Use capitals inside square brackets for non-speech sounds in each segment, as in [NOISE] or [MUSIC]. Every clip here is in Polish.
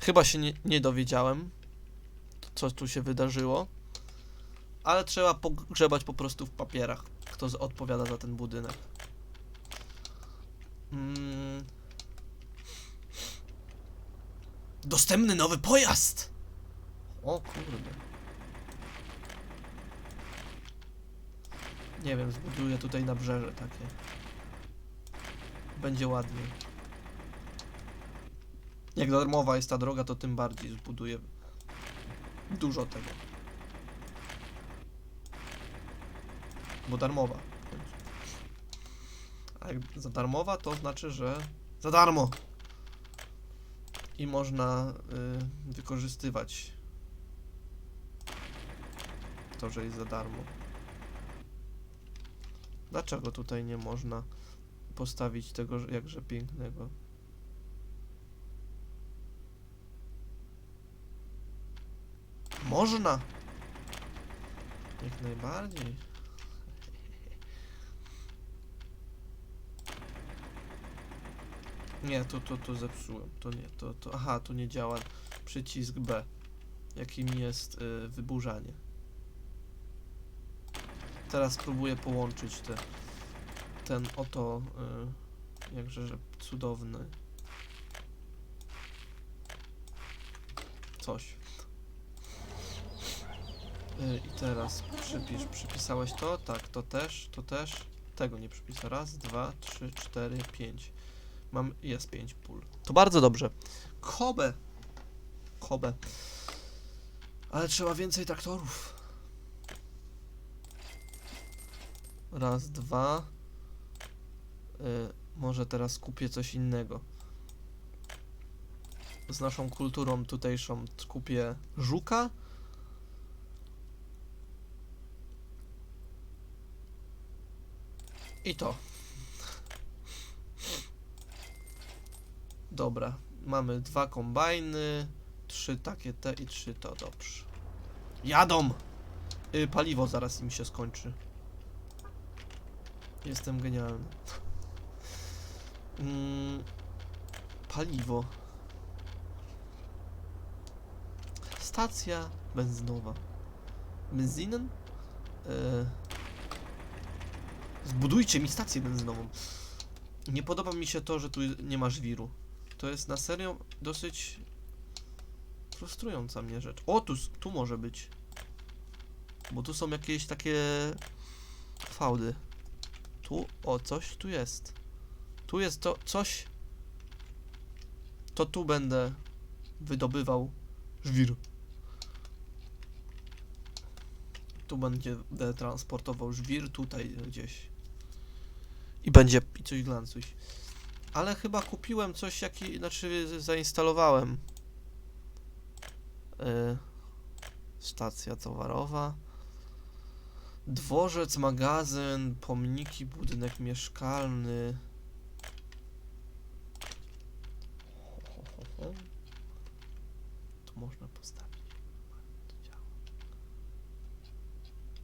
Chyba się nie, nie dowiedziałem, co tu się wydarzyło, ale trzeba pogrzebać po prostu w papierach, kto odpowiada za ten budynek. Mm. Dostępny nowy pojazd! O kurde. Nie wiem, zbuduję tutaj nabrzeże takie. Będzie ładnie. Jak darmowa jest ta droga, to tym bardziej zbuduję dużo tego. Bo darmowa. A jak za darmowa, to znaczy, że za darmo. I można y, wykorzystywać to, że jest za darmo. Dlaczego tutaj nie można postawić tego że- jakże pięknego? Można! Jak najbardziej. Nie, to, to, to zepsułem. To nie, to, to. Aha, tu nie działa przycisk B, jakim jest y, wyburzanie. Teraz spróbuję połączyć te, ten oto y, jakże że cudowny coś. Y, I teraz przypisz, przypisałeś to? Tak, to też, to też. Tego nie przypisał. Raz, dwa, trzy, cztery, pięć. Mam, jest pięć pól. To bardzo dobrze. Kobe. Kobe. Ale trzeba więcej traktorów. Raz, dwa. Y, może teraz kupię coś innego. Z naszą kulturą tutejszą kupię żuka. I to. Dobra, mamy dwa kombajny, trzy takie te i trzy to, dobrze. Jadą! Y, paliwo zaraz im się skończy. Jestem genialny. Mm, paliwo. Stacja benzynowa. Benzinen? Y, zbudujcie mi stację benzynową. Nie podoba mi się to, że tu nie ma żwiru. To jest na serio dosyć frustrująca mnie rzecz. O, tu, tu może być. Bo tu są jakieś takie fałdy. Tu, o, coś tu jest. Tu jest to, coś. To tu będę wydobywał żwir. Tu będzie transportował żwir, tutaj gdzieś. I będzie i coś glancuś. Ale chyba kupiłem coś, jaki, znaczy zainstalowałem. Yy, stacja towarowa. Dworzec, magazyn, pomniki, budynek mieszkalny. Ho, ho, ho, ho. Tu można postawić. To działa.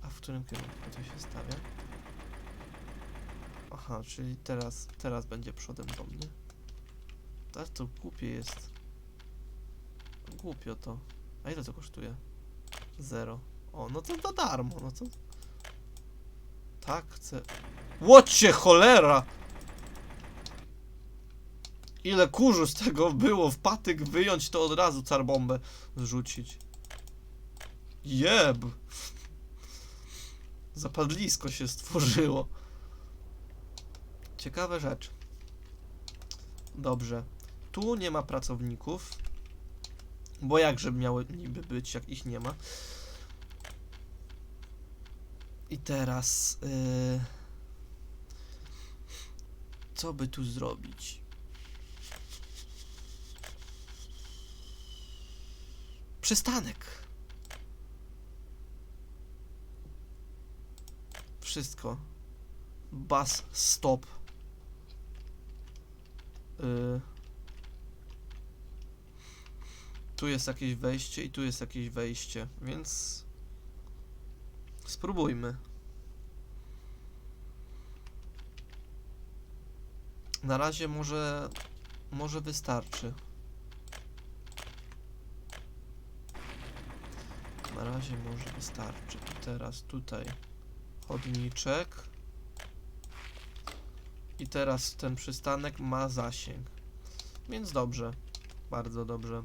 A w którym kierunku to się stawia? Aha, czyli teraz, teraz będzie przodem do mnie. Tak to głupie jest. Głupio to. A ile to kosztuje? Zero. O, no to za darmo, no to... Tak, chcę... Łocie cholera! Ile kurzu z tego było w patyk wyjąć, to od razu carbombę zrzucić. Jeb! Zapadlisko się stworzyło. Ciekawe rzecz. Dobrze. Tu nie ma pracowników. Bo jakże miały niby być, jak ich nie ma. I teraz. Yy, co by tu zrobić? Przystanek. Wszystko. Bus stop. Yy. Tu jest jakieś wejście i tu jest jakieś wejście, więc spróbujmy. Na razie może może wystarczy. Na razie może wystarczy. I teraz tutaj chodniczek. I teraz ten przystanek ma zasięg. Więc dobrze. Bardzo dobrze.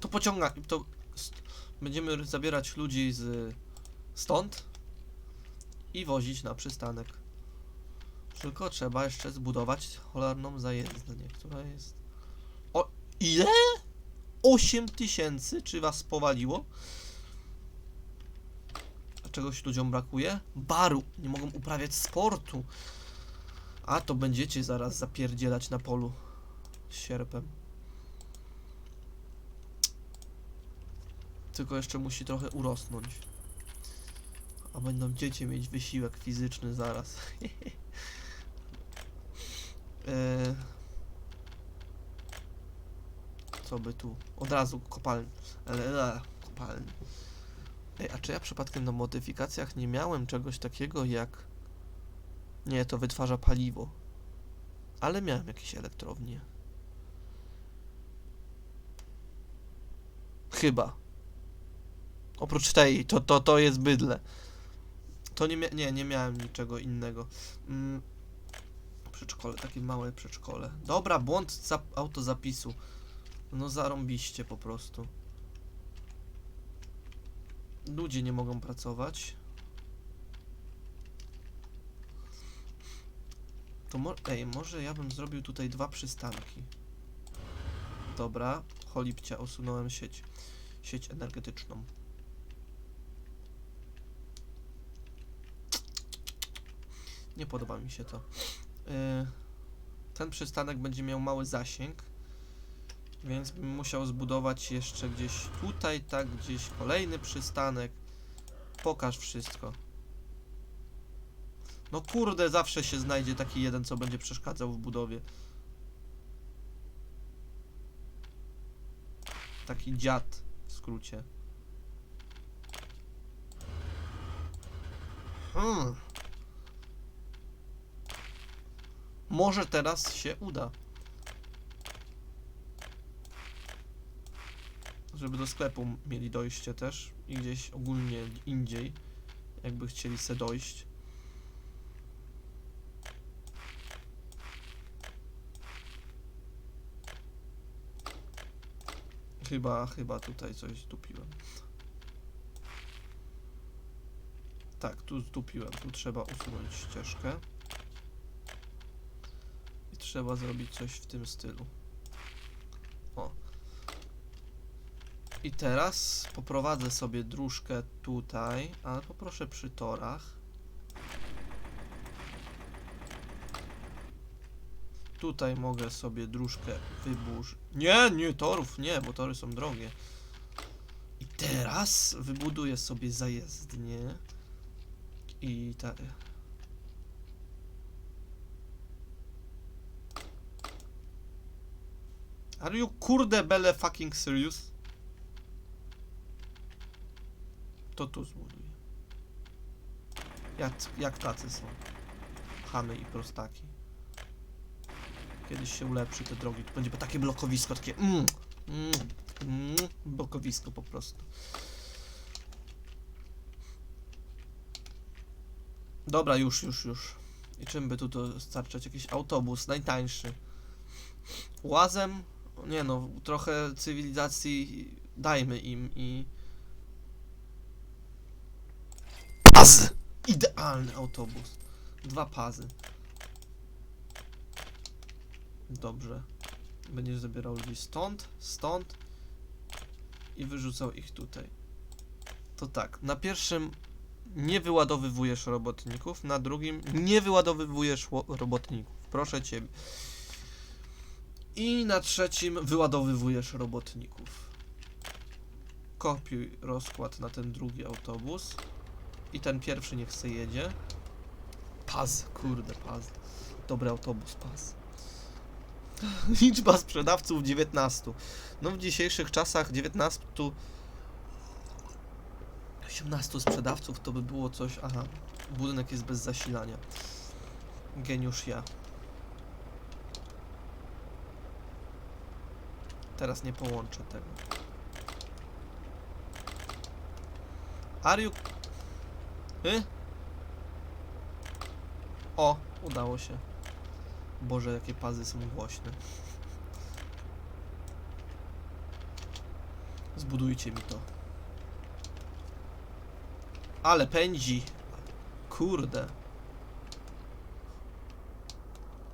To pociąga. To będziemy zabierać ludzi z stąd i wozić na przystanek. Tylko trzeba jeszcze zbudować cholerną zajezdnię, która jest. O ile? 8 tysięcy? Czy was powaliło? Czegoś ludziom brakuje? Baru! Nie mogą uprawiać sportu. A to będziecie zaraz zapierdzielać na polu sierpem. Tylko jeszcze musi trochę urosnąć. A będą dzieci mieć wysiłek fizyczny zaraz. Eee, [LAUGHS] co by tu? Od razu kopalń. Ale kopalń. Ej, a czy ja przypadkiem na modyfikacjach nie miałem czegoś takiego jak. Nie, to wytwarza paliwo. Ale miałem jakieś elektrownie. Chyba. Oprócz tej, to, to, to jest bydle. To nie, nie, nie miałem niczego innego. Mm. Przedszkole, takie małe przedszkole. Dobra, błąd zap autozapisu. No zarąbiście po prostu. Ludzie nie mogą pracować. To mo Ej, może ja bym zrobił tutaj dwa przystanki. Dobra, cholipcia, usunąłem sieć. Sieć energetyczną. Nie podoba mi się to. Yy, ten przystanek będzie miał mały zasięg, więc bym musiał zbudować jeszcze gdzieś tutaj, tak, gdzieś kolejny przystanek. Pokaż wszystko. No kurde, zawsze się znajdzie taki jeden, co będzie przeszkadzał w budowie. Taki dziad w skrócie. Hmm. Może teraz się uda. Żeby do sklepu mieli dojście też i gdzieś ogólnie indziej, jakby chcieli se dojść. Chyba, chyba tutaj coś zdupiłem. Tak, tu zdupiłem. Tu trzeba usunąć ścieżkę. I trzeba zrobić coś w tym stylu. I teraz poprowadzę sobie dróżkę tutaj, ale poproszę przy torach. Tutaj mogę sobie dróżkę wyburzyć. Nie, nie torów, nie, bo tory są drogie. I teraz wybuduję sobie zajezdnię. I tak. Are you kurde bele fucking serious? To tu zbuduję. Jak, jak tacy są. Chamy i prostaki. Kiedyś się ulepszy te drogi. Tu będzie takie blokowisko, takie mm, mm, mm, blokowisko po prostu. Dobra, już, już, już. I czym by tu dostarczać? Jakiś autobus, najtańszy. Łazem? Nie no, trochę cywilizacji dajmy im i... Paz! Idealny autobus. Dwa pazy. Dobrze. Będziesz zabierał ludzi stąd, stąd i wyrzucał ich tutaj. To tak, na pierwszym nie wyładowywujesz robotników, na drugim nie wyładowywujesz robotników. Proszę ciebie. I na trzecim wyładowywujesz robotników. Kopiuj rozkład na ten drugi autobus. I ten pierwszy niech se jedzie. Paz, kurde, paz. Dobry autobus, paz. [LAUGHS] Liczba sprzedawców 19. No w dzisiejszych czasach 19 18 sprzedawców to by było coś. Aha, budynek jest bez zasilania. Geniusz ja. Teraz nie połączę tego. Are you... Y? O, udało się. Boże, jakie pazy są głośne. Zbudujcie mi to. Ale pędzi. Kurde.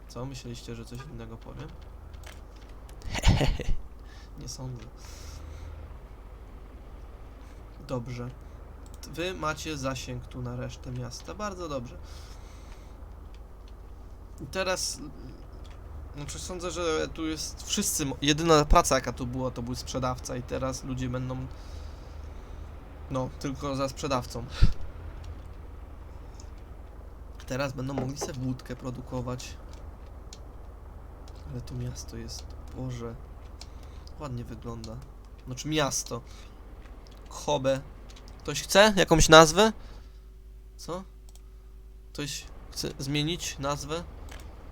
Co, myśleliście, że coś innego powiem? [LAUGHS] Nie sądzę. Dobrze. Wy macie zasięg tu na resztę miasta. Bardzo dobrze. I Teraz. Znaczy sądzę, że tu jest wszyscy. Jedyna praca jaka tu była, to był sprzedawca, i teraz ludzie będą. No, tylko za sprzedawcą. Teraz będą mogli sobie wódkę produkować. Ale to miasto jest. Boże. Ładnie wygląda. Znaczy miasto. Kobe. Ktoś chce jakąś nazwę? Co? Ktoś chce zmienić nazwę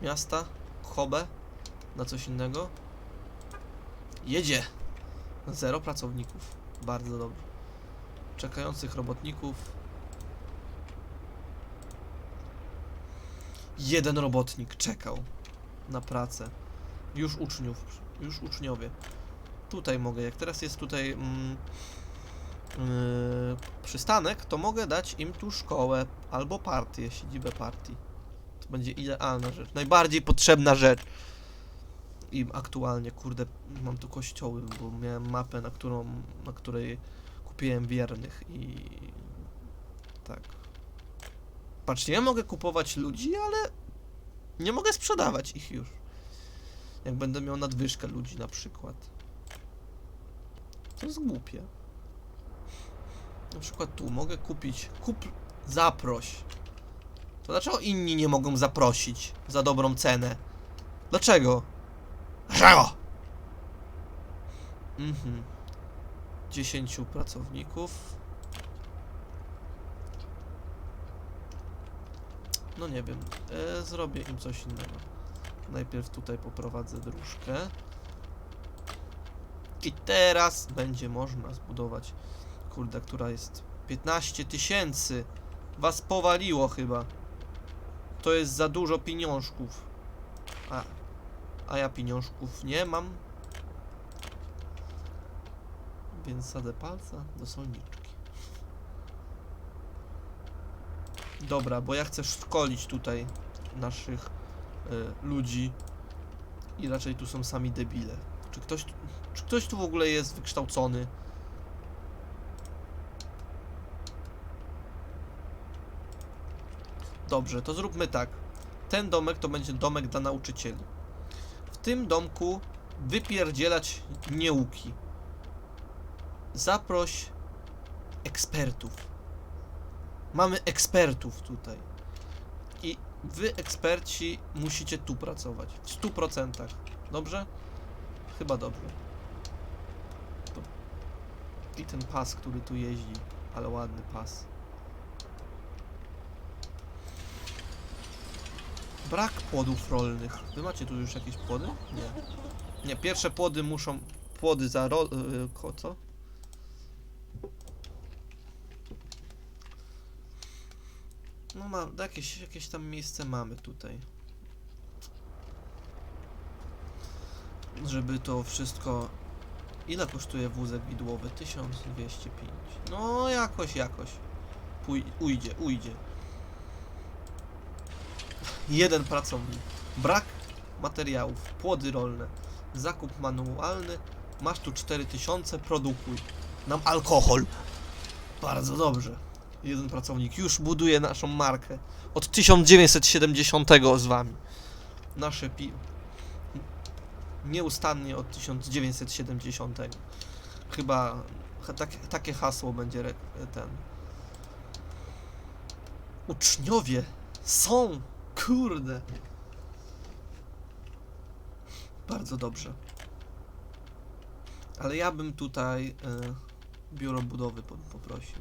miasta? Kobe? Na coś innego? Jedzie! Zero pracowników. Bardzo dobrze. Czekających robotników. Jeden robotnik czekał na pracę. Już uczniów, już uczniowie. Tutaj mogę, jak teraz jest tutaj mm, przystanek, to mogę dać im tu szkołę albo partię, siedzibę partii. To będzie idealna rzecz, najbardziej potrzebna rzecz im aktualnie, kurde, mam tu kościoły, bo miałem mapę, na którą, na której kupiłem wiernych i tak. Patrzcie, ja mogę kupować ludzi, ale nie mogę sprzedawać ich już. Jak będę miał nadwyżkę ludzi na przykład. To jest głupie. Na przykład tu mogę kupić. Kup. Zaproś. To dlaczego inni nie mogą zaprosić za dobrą cenę? Dlaczego? Dlaczego? Mhm. 10 pracowników. No nie wiem. E, zrobię im coś innego. Najpierw tutaj poprowadzę dróżkę. I teraz będzie można zbudować. Kurde, która jest 15 tysięcy. Was powaliło chyba. To jest za dużo pieniążków. A, a ja pieniążków nie mam. Więc sadę palca do solniczki. Dobra, bo ja chcę szkolić tutaj naszych y, ludzi. I raczej tu są sami debile. Czy ktoś, czy ktoś tu w ogóle jest wykształcony? Dobrze, to zróbmy tak. Ten domek to będzie domek dla nauczycieli. W tym domku wypierdzielać nieuki. Zaproś ekspertów. Mamy ekspertów tutaj. I wy, eksperci, musicie tu pracować. W 100%. Dobrze? Chyba dobrze. I ten pas, który tu jeździ. Ale ładny pas. Brak płodów rolnych. Wy macie tu już jakieś płody? Nie. Nie, pierwsze płody muszą... Płody za ro... Yy, co? No ma, jakieś, jakieś tam miejsce mamy tutaj. Żeby to wszystko... Ile kosztuje wózek widłowy? 1205. No jakoś, jakoś. Pój ujdzie, ujdzie. Jeden pracownik. Brak materiałów. Płody rolne. Zakup manualny. Masz tu 4000, produkuj. Nam alkohol. Bardzo dobrze. Jeden pracownik już buduje naszą markę. Od 1970 z wami. Nasze pi... Nieustannie od 1970. Chyba tak, takie hasło będzie ten. Uczniowie są! Kurde! Bardzo dobrze. Ale ja bym tutaj e, biuro budowy po, poprosił.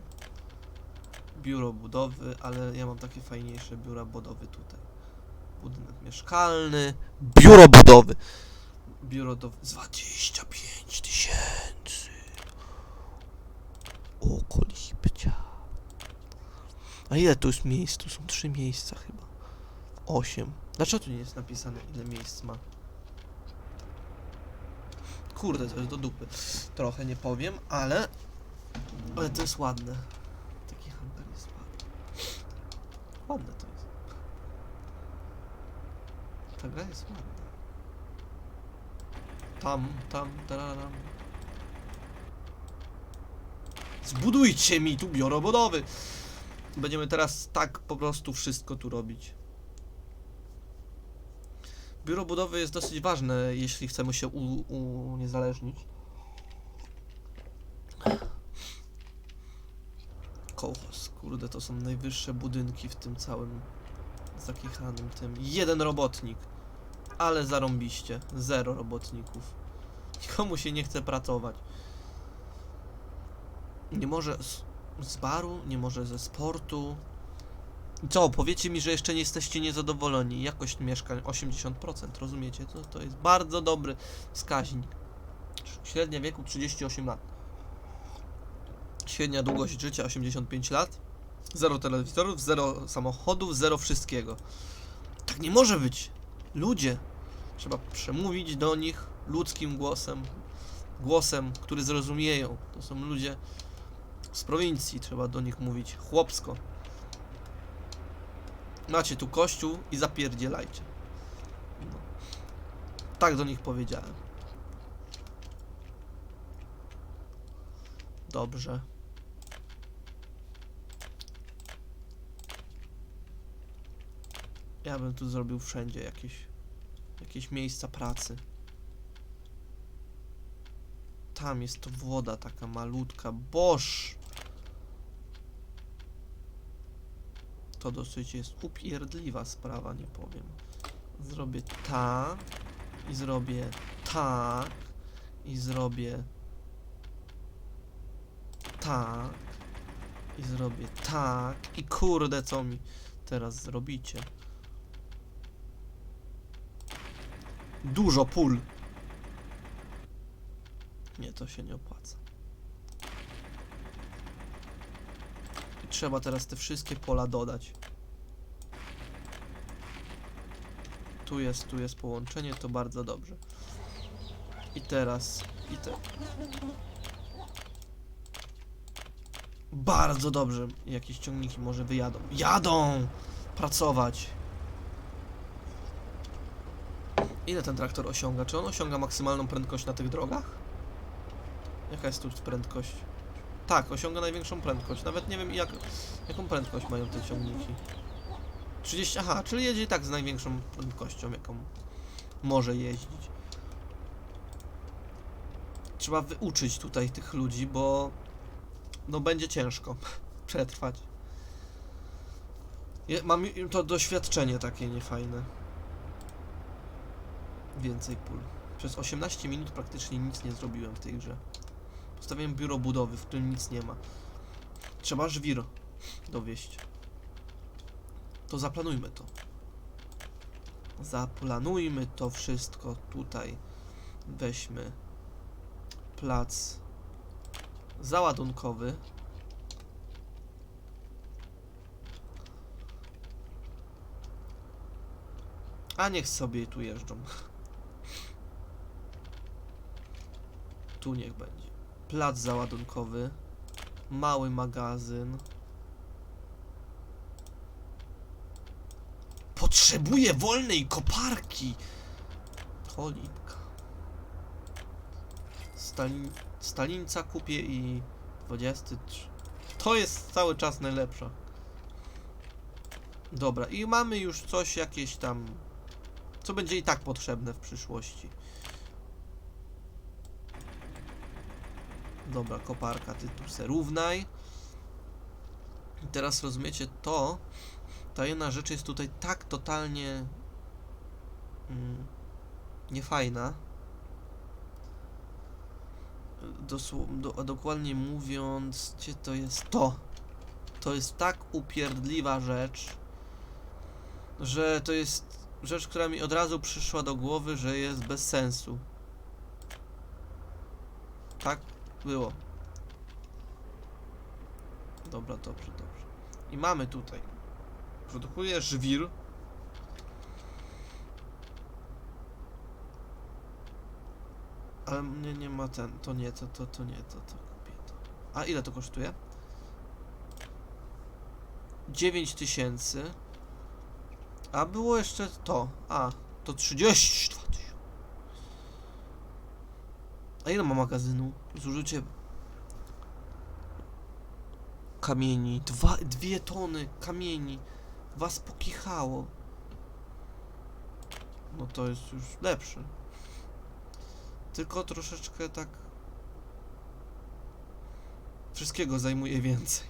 Biuro budowy, ale ja mam takie fajniejsze biura budowy tutaj. Budynek mieszkalny, biuro budowy. Biuro do 25 tysięcy. O kolipcia. A ile tu jest miejsc? Tu są trzy miejsca chyba. Osiem. Dlaczego tu nie jest napisane ile miejsc ma? Kurde, to jest do dupy. Trochę nie powiem, ale... Ale to jest ładne. Taki hangar jest ładny. Ładne to jest. Ta gra jest ładna. Tam, tam, tararam. Zbudujcie mi tu biuro budowy! Będziemy teraz tak po prostu wszystko tu robić. Biuro budowy jest dosyć ważne, jeśli chcemy się uniezależnić. Kołchos, kurde, to są najwyższe budynki w tym całym zakichanym tym. Jeden robotnik, ale zarąbiście. Zero robotników. Nikomu się nie chce pracować. Nie może z, z baru, nie może ze sportu. Co, powiecie mi, że jeszcze nie jesteście niezadowoleni. Jakość mieszkań 80%, rozumiecie? To, to jest bardzo dobry wskaźnik. Średnia wieku 38 lat. Średnia długość życia 85 lat. Zero telewizorów, zero samochodów, zero wszystkiego. Tak nie może być. Ludzie. Trzeba przemówić do nich ludzkim głosem. Głosem, który zrozumieją. To są ludzie z prowincji. Trzeba do nich mówić chłopsko. Macie tu kościół i zapierdzielajcie. No. Tak do nich powiedziałem. Dobrze. Ja bym tu zrobił wszędzie jakieś jakieś miejsca pracy. Tam jest to woda taka malutka. Boż! To dosyć jest upierdliwa sprawa, nie powiem. Zrobię tak i zrobię tak i zrobię tak i zrobię tak i kurde co mi teraz zrobicie? Dużo pól. Nie, to się nie opłaca. Trzeba teraz te wszystkie pola dodać. Tu jest, tu jest połączenie, to bardzo dobrze. I teraz, i te... Bardzo dobrze. Jakieś ciągniki może wyjadą. Jadą! Pracować. Ile ten traktor osiąga? Czy on osiąga maksymalną prędkość na tych drogach? Jaka jest tu prędkość? Tak, osiąga największą prędkość. Nawet nie wiem jak, jaką prędkość mają te ciągniki. 30, aha, czyli jedzie tak z największą prędkością, jaką może jeździć. Trzeba wyuczyć tutaj tych ludzi, bo no będzie ciężko [LAUGHS] przetrwać. Je, mam to doświadczenie takie niefajne. Więcej pól. Przez 18 minut praktycznie nic nie zrobiłem w tej grze. Postawiłem biuro budowy, w którym nic nie ma. Trzeba żwir dowieść. To zaplanujmy to. Zaplanujmy to wszystko tutaj. Weźmy plac załadunkowy. A niech sobie tu jeżdżą. [LAUGHS] Tu niech będzie. Plac załadunkowy. Mały magazyn. Potrzebuję wolnej koparki! Cholipka. Stalin... Stalinca kupię i 23. To jest cały czas najlepsza. Dobra, i mamy już coś jakieś tam, co będzie i tak potrzebne w przyszłości. Dobra, koparka, ty tu se równaj. I teraz rozumiecie to, ta jedna rzecz jest tutaj tak totalnie mm, niefajna. Dosł- do, dokładnie mówiąc, gdzie to jest to? To jest tak upierdliwa rzecz, że to jest rzecz, która mi od razu przyszła do głowy, że jest bez sensu. Tak było. Dobra, dobrze, dobrze. I mamy tutaj. Produkuje żwir. Ale mnie nie ma ten, to nie, to, to, to nie, to, to kupię to. A ile to kosztuje? 9 tysięcy. A było jeszcze to. A, to 32 A ile ma magazynu? Zużycie kamieni. Dwa, dwie tony kamieni. Was pokichało. No to jest już lepsze. Tylko troszeczkę tak. Wszystkiego zajmuje więcej.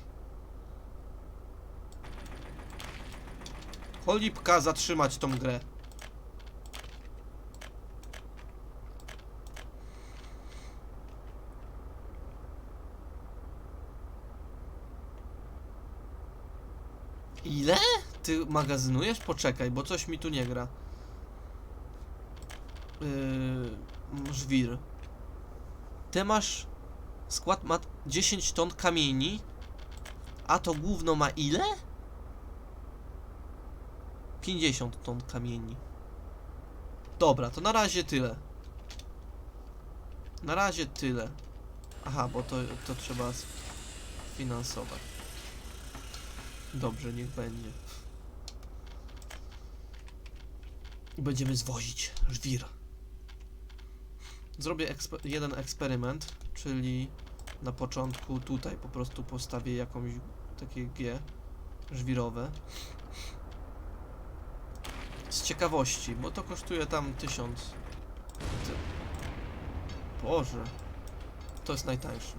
Cholipka, zatrzymać tą grę. Ile? Ty magazynujesz? Poczekaj, bo coś mi tu nie gra. Yy, żwir. Ty masz... Skład ma 10 ton kamieni. A to gówno ma ile? 50 ton kamieni. Dobra, to na razie tyle. Na razie tyle. Aha, bo to, to trzeba finansować. Dobrze, niech będzie. I Będziemy zwozić żwir. Zrobię jeden eksperyment, czyli na początku tutaj po prostu postawię jakąś takie G żwirowe. Z ciekawości, bo to kosztuje tam 1000. Ty... Boże. To jest najtańszy.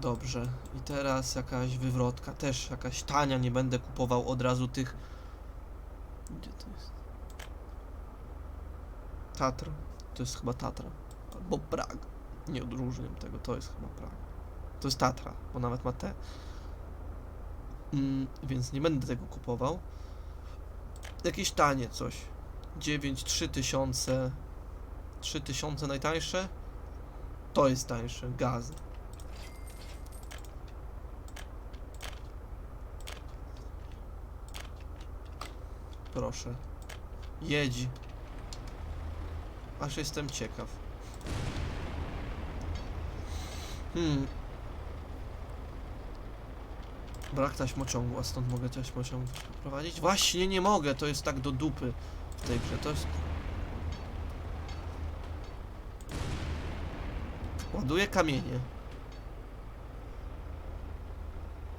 Dobrze. I teraz jakaś wywrotka. Też jakaś tania. Nie będę kupował od razu tych. Gdzie to jest? Tatra. To jest chyba Tatra. Albo Prag. Nie odróżniam tego. To jest chyba Prag. To jest Tatra, bo nawet ma T. Mm, więc nie będę tego kupował. Jakieś tanie coś. 9, 3000. 3000 najtańsze. To jest tańsze. Gaz. Proszę. Jedź. Aż jestem ciekaw. Hmm. Brak taśmociągu, a stąd mogę taśmociąg prowadzić? Właśnie nie mogę, to jest tak do dupy w tej grze. To jest... Ładuję kamienie.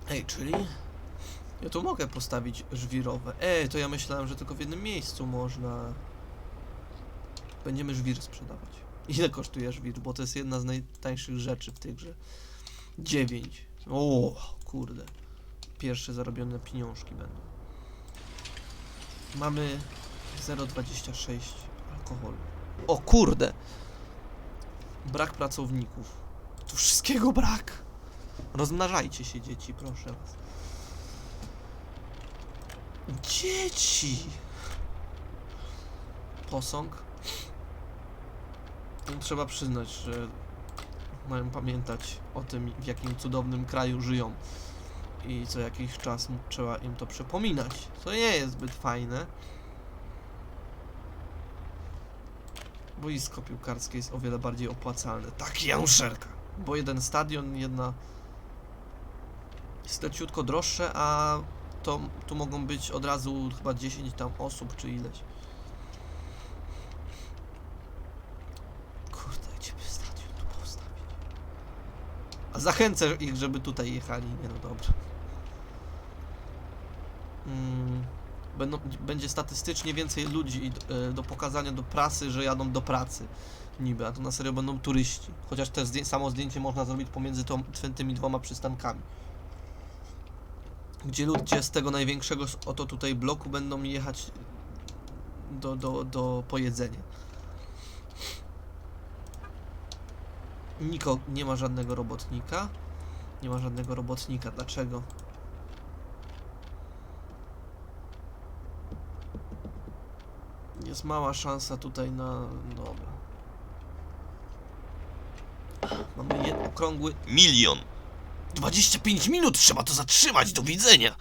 Ej, czyli... Ja tu mogę postawić żwirowe. Ej, to ja myślałem, że tylko w jednym miejscu można. Będziemy żwir sprzedawać. Ile kosztuje żwir? Bo to jest jedna z najtańszych rzeczy w tej grze. 9. O, kurde. Pierwsze zarobione pieniążki będą. Mamy 0,26 alkoholu. O kurde! Brak pracowników. Tu wszystkiego brak. Rozmnażajcie się, dzieci, proszę was. Dzieci! Posąg. Trzeba przyznać, że mają pamiętać o tym, w jakim cudownym kraju żyją. I co jakiś czas trzeba im to przypominać. Co nie jest zbyt fajne. Boisko piłkarskie jest o wiele bardziej opłacalne. Tak, Januszerka! Bo jeden stadion, jedna... Jest leciutko droższe, a to tu mogą być od razu chyba 10 tam osób czy ileś. Kurde, gdzie by stadion tu postawić? A zachęcę ich, żeby tutaj jechali. Nie no dobra. Mm, będą, będzie statystycznie więcej ludzi e, do pokazania do prasy, że jadą do pracy. Niby, a to na serio będą turyści. Chociaż te zdję samo zdjęcie można zrobić pomiędzy tą, tymi dwoma przystankami gdzie ludzie z tego największego oto tutaj bloku będą jechać do, do, do pojedzenia. Niko, nie ma żadnego robotnika. Nie ma żadnego robotnika. Dlaczego? Jest mała szansa tutaj na... Dobra. Mamy okrągły milion. 25 minut trzeba to zatrzymać, do widzenia.